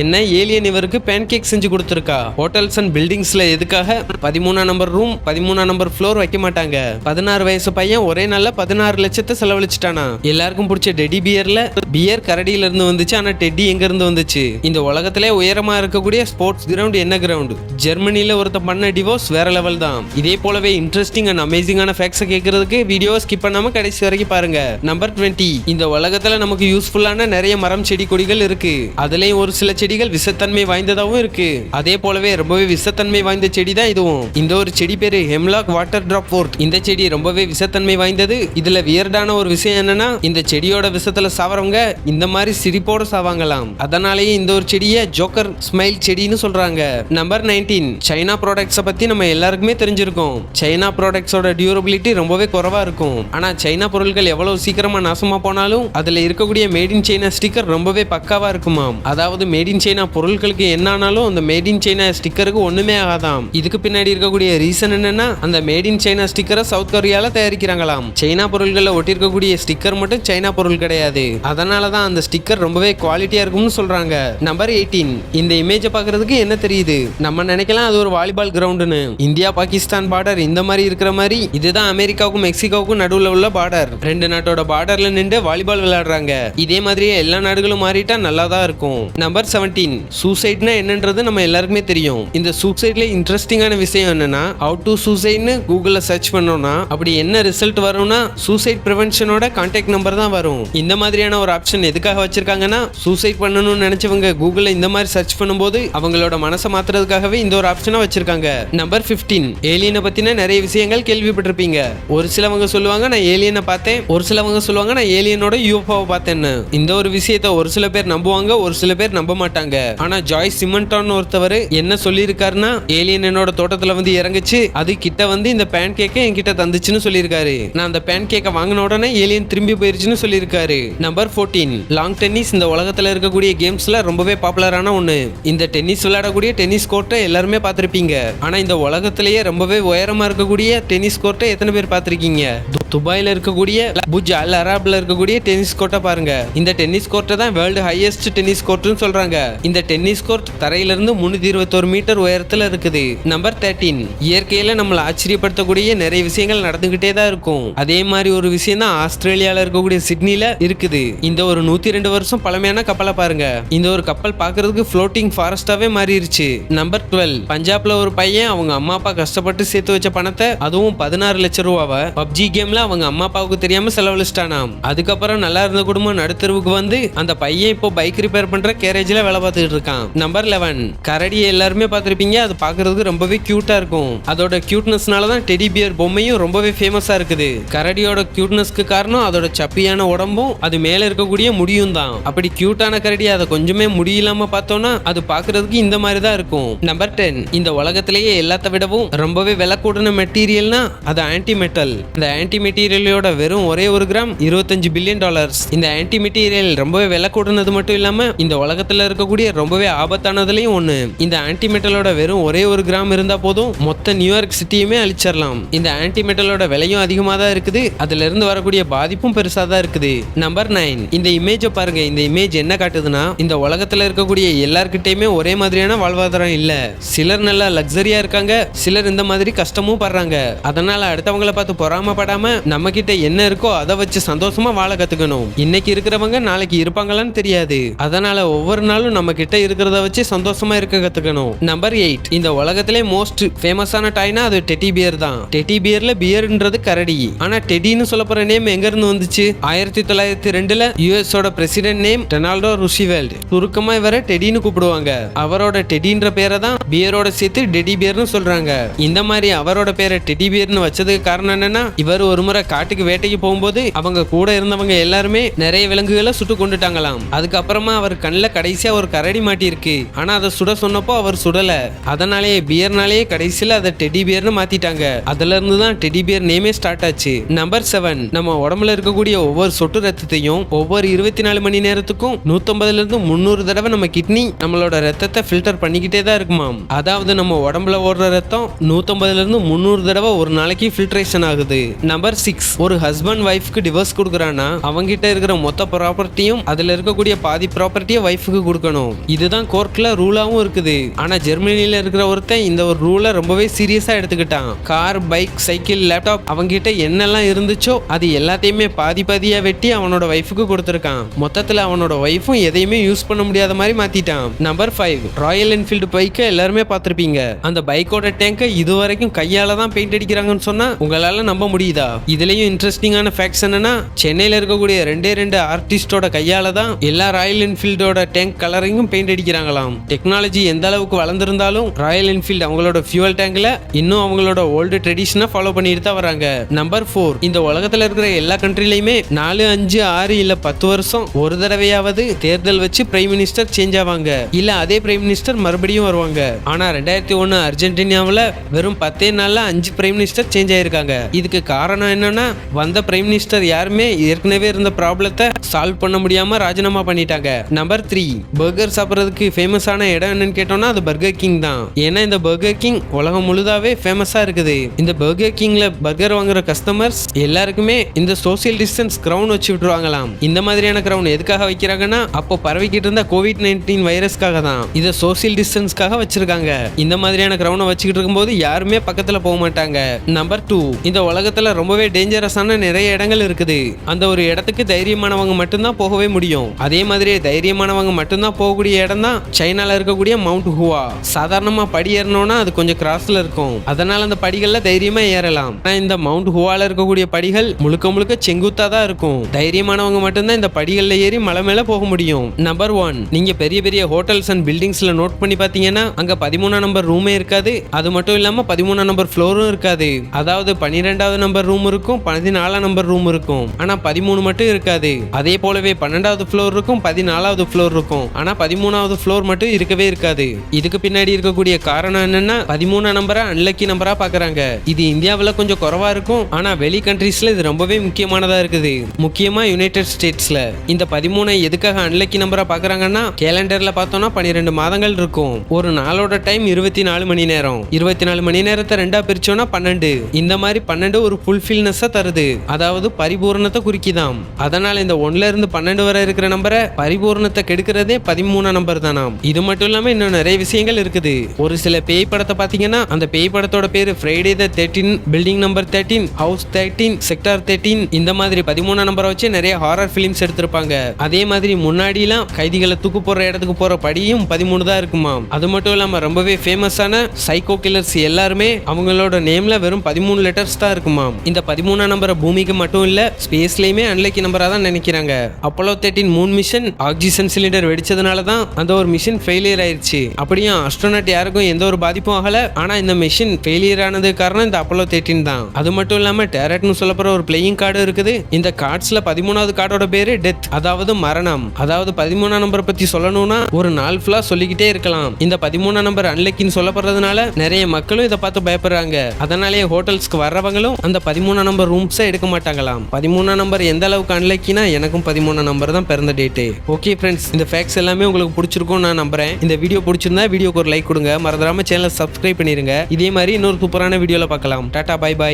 என்ன ஏலியன் இவருக்கு pan cake செஞ்சு கொடுத்துருக்கா? ஹோட்டல்ஸ் அண்ட் பில்டிங்ஸ்ல எதுக்காக? பதிமூணாம் நம்பர் ரூம் பதிமூணாம் நம்பர் ஃப்ளோர் வைக்க மாட்டாங்க. பதினாறு வயசு பையன் ஒரே நாள்ல பதினாறு லட்சத்தை செலவழிச்சிட்டானா? எல்லாருக்கும் பிடிச்ச டெடி பியர்ல பியர் கரடியில இருந்து வந்துச்சு ஆனா டெட்டி எங்க இருந்து வந்துச்சு? இந்த உலகத்திலே உயரமா இருக்கக்கூடிய ஸ்போர்ட்ஸ் கிரவுண்ட் என்ன கிரவுண்ட் ஜெர்மனில ஒருத்த பண்ண டிவோர்ஸ் வேற லெவல் தான். இதே போலவே இன்ட்ரெஸ்டிங் அண்ட் அமேசிங்கான ஃபேக்ட்ஸை கேட்கறதுக்கு வீடியோ ஸ்கிப் பண்ணாம கடைசி வரைக்கும் பாருங்க. நம்பர் டுவெண்ட்டி இந்த உலகத்துல நமக்கு யூஸ்ஃபுல்லான நிறைய மரம் செடி கொடிகள் இருக்கு. அதுலயும் ஒரு சில செடிகள் விஷத்தன்மை வாய்ந்ததாகவும் இருக்கு. அதே போலவே ரொம்பவே விஷத்தன்மை வாய்ந்த செடி தான் இதுவும். இந்த ஒரு செடி பேரு ஹெம்லாக் வாட்டர் டிராப் ஃபோர்ட். இந்த செடி ரொம்பவே விஷத்தன்மை வாய்ந்தது. இதுல வியர்டான ஒரு விஷயம் என்னன்னா இந்த செடியோட விஷத்துல சாவறவங்க இந்த மாதிரி சிரிப்போட சாவாங்களாம். அதனாலேயே இந்த ஒரு செடியை ஜோக்கர் ஸ்மைல் செடின்னு சொல்றாங்க. நம்பர் நைன்டீன் சைனா ப்ராடக்ட்ஸை பத்தி நம்ம எல்லாருக்குமே தெரிஞ்சிருக்கோம். சைனா ப்ராடக்ட்ஸோட டியூரபிலிட்டி ரொம்பவே குறவா இருக்கும். ஆனா சைனா பொருட்கள் எவ்வளவு சீக்கிரமா நாசமா போனாலும் அதுல இருக்கக்கூடிய மேட் இன் சைனா ஸ்டிக்கர் ரொம்பவே பக்காவா இருக்குமாம். அதாவது மேட் இன் சைனா பொருட்களுக்கு என்ன ஆனாலும் அந்த மேட் இன் சைனா ஸ்டிக்கருக்கு ஒண்ணுமே ஆகாதாம். இதுக்கு பின்னாடி இருக்கக்கூடிய ரீசன் என்னன்னா அந்த மேட் இன் சைனா ஸ்டிக்கரை சவுத் கொரியால தயாரிக்கிறாங்களாம். சைனா பொருட்களில் ஒட்டியிருக்கக்கூடிய ஸ்டிக்கர் மட்டும் சைனா பொருள் கிடையாது. அதனால தான் அந்த ஸ்டிக்கர் ரொம்பவே குவாலிட்டியா இருக்கும்னு சொல்றாங்க. நம்பர் எயிட்டீன் இந்த இமேஜை பாக்குறதுக்கு என்ன தெரியுது? நம்ம நினைக்கலாம் அது ஒரு வாலிபால் கிரவுண்டுன்னு இந்தியா பாகிஸ்தான் பார்டர் இந்த மாதிரி இருக்கிற மாதிரி இதுதான் அமெரிக்காவுக்கும் மெக்சிகோவுக்கும் நடுவில் உள்ள பார்டர் ரெண்டு நாட்டோட பார்டர்ல நின்று வாலிபால் விளையாடுறாங்க. இதே மாதிரியே எல்லா நாடுகளும் மாறிட்டா நல்லா தான் இருக்கும். நம்பர் செவன் செவன்டீன் சூசைட்னா என்னன்றது நம்ம எல்லாருக்குமே தெரியும். இந்த சூசைட்ல இன்ட்ரெஸ்டிங்கான விஷயம் என்னன்னா ஹவு டு சூசைட்னு கூகுள்ல சர்ச் பண்ணோம்னா அப்படி என்ன ரிசல்ட் வரும்னா சூசைட் ப்ரிவென்ஷனோட கான்டாக்ட் நம்பர் தான் வரும். இந்த மாதிரியான ஒரு ஆப்ஷன் எதுக்காக வச்சிருக்காங்கன்னா சூசைட் பண்ணணும்னு நினைச்சவங்க கூகுள்ல இந்த மாதிரி சர்ச் பண்ணும்போது அவங்களோட மனசை மாத்துறதுக்காகவே இந்த ஒரு ஆப்ஷனை வச்சிருக்காங்க. நம்பர் 15 ஏலியனை பத்தின நிறைய விஷயங்கள் கேள்விப்பட்டிருப்பீங்க. ஒரு சிலவங்க சொல்லுவாங்க நான் ஏலியனை பார்த்தேன். ஒரு சிலவங்க சொல்லுவாங்க நான் ஏலியனோட யூஎஃப்ஓவை பார்த்தேன்னு. இந்த ஒரு விஷயத்த ஒரு சில பேர் நம்புவாங்க ஒரு சில பேர் நம்ப மாட்டாங்க. ஆனா ஜாய் சிமெண்டான் ஒருத்தவர் என்ன சொல்லியிருக்காருன்னா ஏலியன் என்னோட தோட்டத்துல வந்து இறங்குச்சு. அது கிட்ட வந்து இந்த பேன் கேக்கை என்கிட்ட தந்துச்சுன்னு சொல்லியிருக்காரு. நான் அந்த பேன் கேக்கை வாங்கின உடனே ஏலியன் திரும்பி போயிருச்சுன்னு சொல்லியிருக்காரு. நம்பர் 14 லாங் டென்னிஸ் இந்த உலகத்துல இருக்கக்கூடிய கேம்ஸ்ல ரொம்பவே பாப்புலரான ஒண்ணு. இந்த டென்னிஸ் விளையாடக்கூடிய டென்னிஸ் கோர்ட்டை எல்லாருமே பார்த்துருப்பீங்க. ஆனா இந்த உலகத்திலேயே ரொம்பவே உயரமா இருக்கக்கூடிய டென்னிஸ் கோர்ட்டை எத்தனை பேர் பார்த்துருக்கீங்க? துபாயில் இருக்கக்கூடிய புஜ் அல் அராப்ல இருக்கக்கூடிய டென்னிஸ் கோர்ட்டை பாருங்க. இந்த டென்னிஸ் கோர்ட்டை தான் வேர்ல்டு ஹையஸ்ட் டென்னிஸ் கோர்ட்னு சொல்றாங்க. இந்த டென்னிஸ் கோர்ட் தரையிலிருந்து முன்னூத்தி இருபத்தோரு மீட்டர் உயரத்தில் இருக்குது. நம்பர் தேர்ட்டீன் இயற்கையில நம்மளை ஆச்சரியப்படுத்தக்கூடிய நிறைய விஷயங்கள் நடந்துகிட்டே தான் இருக்கும். அதே மாதிரி ஒரு விஷயம் தான் ஆஸ்திரேலியால இருக்கக்கூடிய சிட்னில இருக்குது. இந்த ஒரு நூத்தி ரெண்டு வருஷம் பழமையான கப்பலை பாருங்க. இந்த ஒரு கப்பல் பாக்குறதுக்கு ஃப்ளோட்டிங் ஃபாரஸ்டாவே மாறிடுச்சு நம்பர் டுவெல் பஞ்சாப்ல ஒரு பையன் அவங்க அம்மா அப்பா கஷ்டப்பட்டு சேர்த்து வச்ச பணத்தை அதுவும் பதினாறு லட்சம் ரூபாவை பப்ஜி கேம்ல அவங்க அம்மா அப்பாவுக்கு தெரியாம செலவழிச்சிட்டானாம். அதுக்கப்புறம் நல்லா இருந்த குடும்பம் நடுத்தருவுக்கு வந்து அந்த பையன் இப்போ பைக் ரிப்பேர் பண்ற கேரேஜ்ல வேலை பார்த்துட்டு இருக்கான். நம்பர் லெவன் கரடியை எல்லாருமே பார்த்திருப்பீங்க அது பாக்குறதுக்கு ரொம்பவே கியூட்டா இருக்கும். அதோட கியூட்னஸ்னால தான் டெடி பியர் பொம்மையும் ரொம்பவே ஃபேமஸா இருக்குது. கரடியோட கியூட்னஸ்க்கு காரணம் அதோட சப்பியான உடம்பும் அது மேல இருக்கக்கூடிய முடியும் தான். அப்படி கியூட்டான கரடி அதை கொஞ்சமே முடியலாம பார்த்தோம்னா அது பார்க்கறதுக்கு இந்த மாதிரி தான் இருக்கும். நம்பர் டென் இந்த உலகத்திலேயே எல்லாத்த விடவும் ரொம்பவே விலை கூடின மெட்டீரியல்னா அது ஆன்டி மெட்டல் இந்த ஆன்டி மெட்டீரியலோட வெறும் ஒரே ஒரு கிராம் இருபத்தஞ்சு பில்லியன் டாலர்ஸ் இந்த ஆன்டி மெட்டீரியல் ரொம்பவே விலை கூடினது மட்டும் இல்லாம இந்த உலகத்துல இருக்கக்கூடிய ரொம்பவே ஆபத்தானதுலயும் ஒண்ணு. இந்த ஆன்டி மெட்டலோட வெறும் ஒரே ஒரு கிராம் இருந்தா போதும் மொத்த நியூயார்க் சிட்டியுமே அழிச்சிடலாம். இந்த ஆன்டி மெட்டலோட விலையும் அதிகமாக தான் இருக்குது. அதுல இருந்து வரக்கூடிய பாதிப்பும் பெருசா தான் இருக்குது. நம்பர் நைன் இந்த இமேஜை பாருங்க. இந்த இமேஜ் என்ன காட்டுதுன்னா இந்த உலகத்துல இருக்கக்கூடிய எல்லார்கிட்டயுமே ஒரே மாதிரியான வாழ்வாதாரம் இல்ல. சிலர் நல்லா லக்ஸரியா இருக்காங்க சிலர் இந்த மாதிரி கஷ்டமும் படுறாங்க. அதனால அடுத்தவங்கள பார்த்து பொறாமப்படாம நம்மக்கிட்ட என்ன இருக்கோ அதை வச்சு சந்தோஷமா வாழ கத்துக்கணும். இன்னைக்கு இருக்கிறவங்க நாளைக்கு இருப்பாங்களான்னு தெரியாது. அதனால ஒவ்வொரு நாளும் நம்ம கிட்ட இருக்கிறத வச்சு சந்தோஷமா இருக்க கத்துக்கணும். நம்பர் எயிட் இந்த உலகத்திலே மோஸ்ட் ஃபேமஸான டாய்னா அது டெட்டி பியர் தான். டெட்டி பியர்ல பியர்ன்றது கரடி. ஆனா டெடின்னு சொல்ல நேம் எங்க இருந்து வந்துச்சு? ஆயிரத்தி தொள்ளாயிரத்தி ரெண்டுல யூஎஸோட பிரசிடென்ட் நேம் டெனால்டோ ருஷிவேல்ட் சுருக்கமா இவரை டெடின்னு கூப்பிடுவாங்க. அவரோட டெடின்ற பேரை தான் பியரோட சேர்த்து டெடி பியர்னு சொல்றாங்க. இந்த மாதிரி அவரோட பேரை டெடி பியர்னு வச்சதுக்கு காரணம் என்னன்னா இவர் ஒரு முறை காட்டுக்கு வேட்டைக்கு போகும்போது அவங்க கூட இருந்தவங்க எல்லாருமே நிறைய விலங்குகளை சுட்டு கொண்டுட்டாங்களாம். அதுக்கப்புறமா அவர் கண்ணில் கடைசியா ஒரு கரடி மாட்டியிருக்கு. ஆனா அதை சுட சொன்னப்போ அவர் சுடல. அதனாலேயே பியர்னாலேயே கடைசியில் அதை டெடி பியர்னு மாத்திட்டாங்க. அதுல இருந்து தான் டெடி பியர் நேமே ஸ்டார்ட் ஆச்சு. நம்பர் செவன் நம்ம உடம்புல இருக்கக்கூடிய ஒவ்வொரு சொட்டு ரத்தத்தையும் ஒவ்வொரு இருபத்தி நாலு மணி நேரத்துக்கும் நூத்தம்பதுல இருந்து முந்நூறு தடவை நம்ம கிட்னி நம்மளோட ரத்தத்தை ஃபில்டர் பண்ணிக்கிட்டே தான் இருக்குமாம். அதாவது நம்ம உடம்புல ஓடுற ரத்தம் நூத்தம்பதுல இருந்து முந்நூறு தடவை ஒரு நாளைக்கு ஃபில்ட்ரேஷன் ஆகுது. நம்பர் நம்பர் சிக்ஸ் ஒரு ஹஸ்பண்ட் ஒய்ஃப்க்கு டிவோர்ஸ் கொடுக்குறான்னா அவங்கிட்ட இருக்கிற மொத்த ப்ராப்பர்ட்டியும் அதுல இருக்கக்கூடிய பாதி ப்ராப்பர்ட்டியை ஒய்ஃபுக்கு கொடுக்கணும். இதுதான் கோர்ட்ல ரூலாவும் இருக்குது. ஆனா ஜெர்மனியில இருக்கிற ஒருத்தன் இந்த ஒரு ரூலை ரொம்பவே சீரியஸா எடுத்துக்கிட்டான். கார் பைக் சைக்கிள் லேப்டாப் அவங்கிட்ட என்னெல்லாம் இருந்துச்சோ அது எல்லாத்தையுமே பாதி பாதியா வெட்டி அவனோட ஒய்ஃபுக்கு கொடுத்துருக்கான். மொத்தத்துல அவனோட ஒய்ஃபும் எதையுமே யூஸ் பண்ண முடியாத மாதிரி மாத்திட்டான். நம்பர் ஃபைவ் ராயல் என்ஃபீல்டு பைக்கை எல்லாருமே பார்த்துருப்பீங்க. அந்த பைக்கோட டேங்கை இது வரைக்கும் கையால தான் பெயிண்ட் அடிக்கிறாங்கன்னு சொன்னா உங்களால நம்ப முடியுதா? இதுலயும் இன்ட்ரெஸ்டிங்கான ஃபேக்ட்ஸ் என்னன்னா சென்னையில் இருக்கக்கூடிய ரெண்டே ரெண்டு ஆர்டிஸ்டோட கையால தான் எல்லா ராயல் என்ஃபீல்டோட டேங்க் கலரையும் பெயிண்ட் அடிக்கிறாங்களாம். டெக்னாலஜி எந்த அளவுக்கு வளர்ந்துருந்தாலும் ராயல் என்ஃபீல்டு அவங்களோட ஃபியூவல் டேங்க்ல இன்னும் அவங்களோட ஓல்டு ட்ரெடிஷனை ஃபாலோ பண்ணிட்டு தான் வராங்க. நம்பர் ஃபோர் இந்த உலகத்தில் இருக்கிற எல்லா கண்ட்ரிலையுமே நாலு அஞ்சு ஆறு இல்ல பத்து வருஷம் ஒரு தடவையாவது தேர்தல் வச்சு பிரைம் மினிஸ்டர் சேஞ்ச் ஆவாங்க. இல்ல அதே பிரைம் மினிஸ்டர் மறுபடியும் வருவாங்க. ஆனா ரெண்டாயிரத்தி ஒன்னு அர்ஜென்டினாவில் வெறும் பத்தே நாள்ல அஞ்சு பிரைம் மினிஸ்டர் சேஞ்ச் ஆயிருக்காங்க. இதுக்கு காரணம் என்னன்னா வந்த பிரைம் மினிஸ்டர் யாருமே ஏற்கனவே இருந்த ப்ராப்ளத்தை சால்வ் பண்ண முடியாமல் ராஜினாமா பண்ணிட்டாங்க. நம்பர் த்ரீ பர்கர் சாப்பிட்றதுக்கு ஃபேமஸான இடம் என்னன்னு கேட்டோம்னா அது பர்கர் கிங் தான். ஏன்னா இந்த பர்கர் கிங் உலகம் முழுதாவே ஃபேமஸாக இருக்குது. இந்த பர்கர் கிங்ல பர்கர் வாங்குற கஸ்டமர்ஸ் எல்லாருக்குமே இந்த சோசியல் டிஸ்டன்ஸ் கிரவுண்ட் வச்சு விட்டுருவாங்களாம். இந்த மாதிரியான கிரவுண்ட் எதுக்காக வைக்கிறாங்கன்னா அப்போ பரவிக்கிட்டு இருந்த கோவிட் நைன்டீன் வைரஸ்க்காக தான். இதை சோசியல் டிஸ்டன்ஸ்க்காக வச்சிருக்காங்க. இந்த மாதிரியான கிரவுண்டை வச்சுக்கிட்டு இருக்கும்போது யாருமே பக்கத்தில் போக மாட்டாங்க. நம்பர் டூ இந்த உலகத்தில் ரொம்பவே டேஞ்சரஸான நிறைய இடங்கள் இருக்குது. அந்த ஒரு இடத்துக்கு தைரியமானவங்க மட்டும்தான் போகவே முடியும். அதே மாதிரி தைரியமானவங்க மட்டும்தான் போகக்கூடிய இடம் தான் சைனால இருக்கக்கூடிய மவுண்ட் ஹுவா. சாதாரணமா படி ஏறணும்னா அது கொஞ்சம் கிராஸ்ல இருக்கும். அதனால அந்த படிகள்ல தைரியமா ஏறலாம். ஆனா இந்த மவுண்ட் ஹுவால இருக்கக்கூடிய படிகள் முழுக்க முழுக்க செங்குத்தா தான் இருக்கும். தைரியமானவங்க மட்டும்தான் இந்த படிகள்ல ஏறி மலை மேல போக முடியும். நம்பர் ஒன் நீங்க பெரிய பெரிய ஹோட்டல்ஸ் அண்ட் பில்டிங்ஸ்ல நோட் பண்ணி பாத்தீங்கன்னா அங்க பதிமூணாம் நம்பர் ரூமே இருக்காது. அது மட்டும் இல்லாம பதிமூணாம் நம்பர் ஃப்ளோரும் இருக்காது. அதாவது பன்னிரெண்டாவது நம்பர் ரூம் இருக்கும் பதினாலாம் நம்பர் ரூம் இருக்கும். ஆனா பதிமூணு மட்டும் இருக்காது. அதே போலவே பன்னெண்டாவது ஃப்ளோர் இருக்கும் பதினாலாவது ஃப்ளோர் இருக்கும் ஆனா பதிமூணாவது ஃப்ளோர் மட்டும் இருக்கவே இருக்காது. இதுக்கு பின்னாடி இருக்கக்கூடிய காரணம் என்னன்னா பதிமூணா நம்பரா அன்லக்கி நம்பரா பாக்குறாங்க. இது இந்தியாவில் கொஞ்சம் குறவா இருக்கும். ஆனா வெளி கண்ட்ரீஸ்ல இது ரொம்பவே முக்கியமானதா இருக்குது. முக்கியமா யுனைடெட் ஸ்டேட்ஸ்ல இந்த பதிமூணை எதுக்காக அன்லக்கி நம்பரா பாக்குறாங்கன்னா கேலண்டர்ல பார்த்தோம்னா பன்னிரெண்டு மாதங்கள் இருக்கும். ஒரு நாளோட டைம் இருபத்தி நாலு மணி நேரம். இருபத்தி நாலு மணி நேரத்தை ரெண்டா பிரிச்சோம்னா பன்னெண்டு. இந்த மாதிரி பன்னெண்டு ஒரு ஃபுல்ஃபில்னஸை தருது. அதாவது பரிபூரணத்தை குறிக்குதாம். அதனால இந்த ஒன்ல இருந்து பன்னெண்டு வரை இருக்கிற நம்பரை பரிபூரணத்தை கெடுக்கிறதே பதிமூணாம் நம்பர் தானாம் இது மட்டும் இல்லாம இன்னும் நிறைய விஷயங்கள் இருக்குது. ஒரு சில பேய் படத்தை பாத்தீங்கன்னா அந்த பேய் படத்தோட பேரு Friday the thirteen building number thirteen house thirteen sector thirteen இந்த மாதிரி பதிமூணாம் நம்பரை வச்சு நிறைய ஹாரர் ஃபிலிம்ஸ் எடுத்திருப்பாங்க. அதே மாதிரி முன்னாடிலாம் கைதிகளை தூக்கு போற இடத்துக்கு போற படியும் பதிமூணு தான் இருக்குமா. அது மட்டும் இல்லாம ரொம்பவே ஃபேமஸான சைக்கோ கில்லர்ஸ் எல்லாருமே அவங்களோட நேம்ல வெறும் பதிமூணு லெட்டர்ஸ் தான் இருக்குமா. இந்த பதிமூணாம் நம்பரை பூமிக்கு மட்டும் இல்ல ஸ்பேஸ்லயுமே அன்லைக்கி நம்பரா தான் நினைக்கிறாங்க. Apollo thirteen moon mission oxygen cylinder வெடிச்சதுனால தான் அந்த ஒரு மிஷின் ஃபெயிலியர் ஆயிருச்சு. அப்படியும் அஸ்ட்ரோநாட் யாருக்கும் எந்த ஒரு பாதிப்பும் ஆகல. ஆனா இந்த மிஷின் ஃபெயிலியர் ஆனது காரணம் இந்த அப்போலோ தேர்ட்டின் தான். அது மட்டும் இல்லாம டேரட்னு சொல்லப்படுற ஒரு பிளேயிங் கார்டு இருக்குது. இந்த கார்ட்ஸ்ல பதிமூணாவது கார்டோட பேரு டெத் அதாவது மரணம். அதாவது பதிமூணாம் நம்பரை பத்தி சொல்லணும்னா ஒரு நாள் ஃபுல்லா சொல்லிக்கிட்டே இருக்கலாம். இந்த பதிமூணாம் நம்பர் அன்லக்கின்னு சொல்லப்படுறதுனால நிறைய மக்களும் இதை பார்த்து பயப்படுறாங்க. அதனாலேயே ஹோட்டல்ஸ்க்கு வர்றவங்களும் அந்த பதிமூணாம் நம்பர் ரூம்ஸை எடுக்க மாட்டாங்களாம். பதிமூணாம் நம்பர் எந்த அளவுக்கு அன்லக்கினா எனக்கு எனக்கும் பதிமூணாம் நம்பர் தான் பிறந்த டேட்டு ஓகே ஃப்ரெண்ட்ஸ் இந்த ஃபேக்ஸ் எல்லாமே உங்களுக்கு பிடிச்சிருக்கும் நான் நம்புறேன். இந்த வீடியோ பிடிச்சிருந்தா வீடியோக்கு ஒரு லைக் கொடுங்க. மறந்துடாம சேனலை சப்ஸ்கிரைப் பண்ணிருங்க. இதே மாதிரி இன்னொரு சூப்பரான வீடியோவில் பார்க்கலாம். டாடா பாய் பாய்